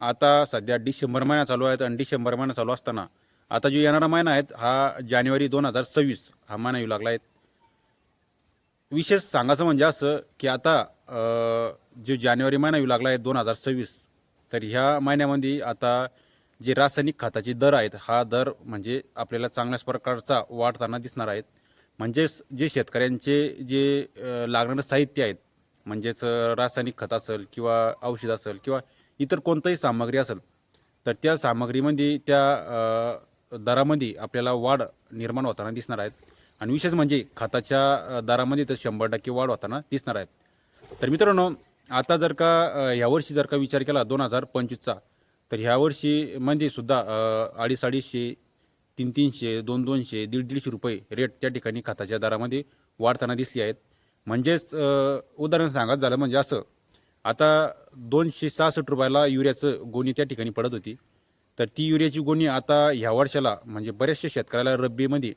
आता सध्या डिसेंबर महिना चालू आहे आणि डिसेंबर महिना चालू असताना आता जो येणारा महिना आहे हा जानेवारी दोन हजार सव्वीस हा महिना येऊ लागला आहे. विशेष सांगायचं म्हणजे असं की आता जो जानेवारी महिना येऊ लागला आहे दोन हजार सव्वीस तर ह्या महिन्यामध्ये आता जे रासायनिक खताचे दर आहेत हा दर म्हणजे आपल्याला चांगल्याच प्रकारचा वाढताना दिसणार आहेत. म्हणजेच जे शेतकऱ्यांचे जे लागणारं साहित्य आहेत म्हणजेच रासायनिक खत असेल किंवा औषध असेल किंवा इतर कोणतंही सामग्री असेल तर त्या सामग्रीमध्ये त्या दरामध्ये आपल्याला वाढ निर्माण होताना दिसणार आहेत. आणि विशेष म्हणजे खताच्या दरामध्ये तर शंभर टक्के वाढ होताना दिसणार आहेत. तर मित्रांनो आता जर का ह्यावर्षी यावर्षी जर का विचार केला दोन हजार पंचवीसचा तर ह्या वर्षी सुद्धा अडीच अडीचशे तीन तीनशे दोन दोनशे दीड दीडशे रुपये रेट त्या ठिकाणी खताच्या दरामध्ये वाढताना दिसली आहेत. म्हणजेच उदाहरण सांगायचं झालं म्हणजे असं आता दोनशे सहासष्ट रुपयाला युरियाचं गोणी त्या ठिकाणी पडत होती. तर ती युरियाची गोणी आता ह्या वर्षाला म्हणजे बऱ्याचशा शेतकऱ्याला रब्बीमध्ये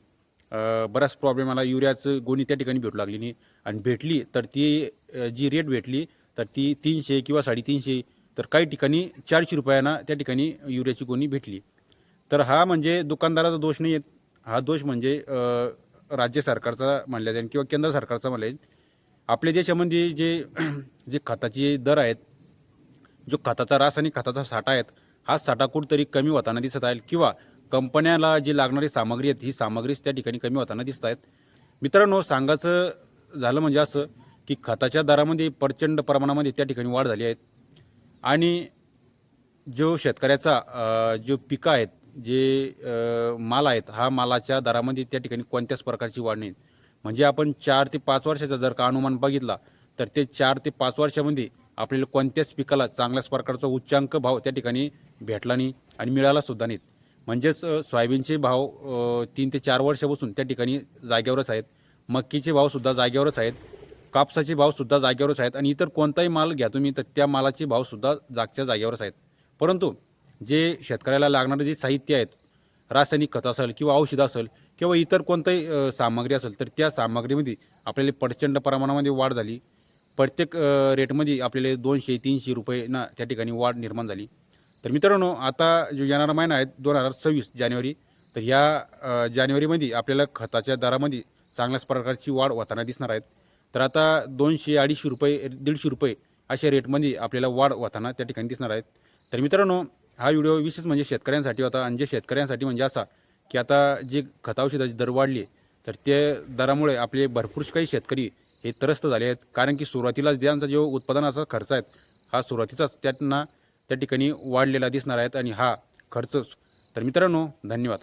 बराच प्रॉब्लेम आला. युरियाचं गोणी त्या ठिकाणी भेटू लागली नाही. आणि भेटली तर ती जी रेट भेटली तर ती तीनशे किंवा साडेतीनशे तर काही ठिकाणी चारशे रुपयांना त्या ठिकाणी युरियाची गोणी भेटली. तर हा म्हणजे दुकानदाराचा दोष नाही आहे हा दोष म्हणजे राज्य सरकारचा म्हणल्या जाईल किंवा केंद्र सरकारचा म्हणल्या जाईल. आपल्या देशामध्ये जे जे खताचे दर आहेत जो खताचा रासायनिक खताचा साठा आहेत हा साठा कुठंतरी कमी होताना दिसत आहे किंवा कंपन्याला जी लागणारी सामग्री आहेत ही सामग्रीच त्या ठिकाणी कमी होताना दिसत आहेत. मित्रांनो सांगायचं झालं म्हणजे असं की खताच्या दरामध्ये प्रचंड प्रमाणामध्ये त्या ठिकाणी वाढ झाली आहे. आणि जो शेतकऱ्याचा जो पिकं आहेत जे माल आहेत हा मालाच्या दरामध्ये त्या ठिकाणी कोणत्याच प्रकारची वाढ नाही. म्हणजे आपण चार ते पाच वर्षाचा जर का अनुमान बघितला तर ते चार ते पाच वर्षामध्ये आपल्याला कोणत्याच पिकाला चांगल्याच प्रकारचा उच्चांक भाव त्या ठिकाणी भेटला नाही आणि मिळालासुद्धा नाहीत. म्हणजेच सोयाबीनचे भाव तीन ते चार वर्षापासून त्या ठिकाणी जागेवरच आहेत. मक्कीचे भावसुद्धा जागेवरच आहेत. कापसाचे भावसुद्धा जागेवरच आहेत आणि इतर कोणताही माल घ्या तुम्ही तर त्या मालाचे भावसुद्धा जागच्या जागेवरच आहेत. परंतु जे शेतकऱ्याला लागणारे जे साहित्य आहेत रासायनिक खत असेल किंवा औषध असेल किंवा इतर कोणतंही सामग्री असेल तर त्या सामग्रीमध्ये आपल्याला प्रचंड प्रमाणामध्ये वाढ झाली. प्रत्येक रेटमध्ये आपल्याला दोनशे तीनशे रुपये ना त्या ठिकाणी वाढ निर्माण झाली. तर मित्रांनो आता जो येणारा महिना आहे दोन हजार सव्वीस जानेवारी तर या जानेवारीमध्ये आपल्याला खताच्या दरामध्ये चांगल्याच प्रकारची वाढ होताना दिसणार आहेत. तर आता दोनशे अडीचशे रुपये दीडशे रुपये अशा रेटमध्ये आपल्याला वाढ होताना त्या ठिकाणी दिसणार आहेत. तर मित्रांनो हा व्हिडिओ विशेष म्हणजे शेतकऱ्यांसाठी होता आणि जे शेतकऱ्यांसाठी म्हणजे असा की आता जे औषधाची दर वाढले तर ते दरामुळे आपले भरपूर काही शेतकरी हे त्रस्त झाले आहेत. कारण की सुरुवातीलाच ज्यांचा जो उत्पादनाचा खर्च आहे हा सुरुवातीचाच त्यांना त्या ठिकाणी वाढलेला दिसणार आहेत आणि हा खर्च तर मित्रांनो धन्यवाद.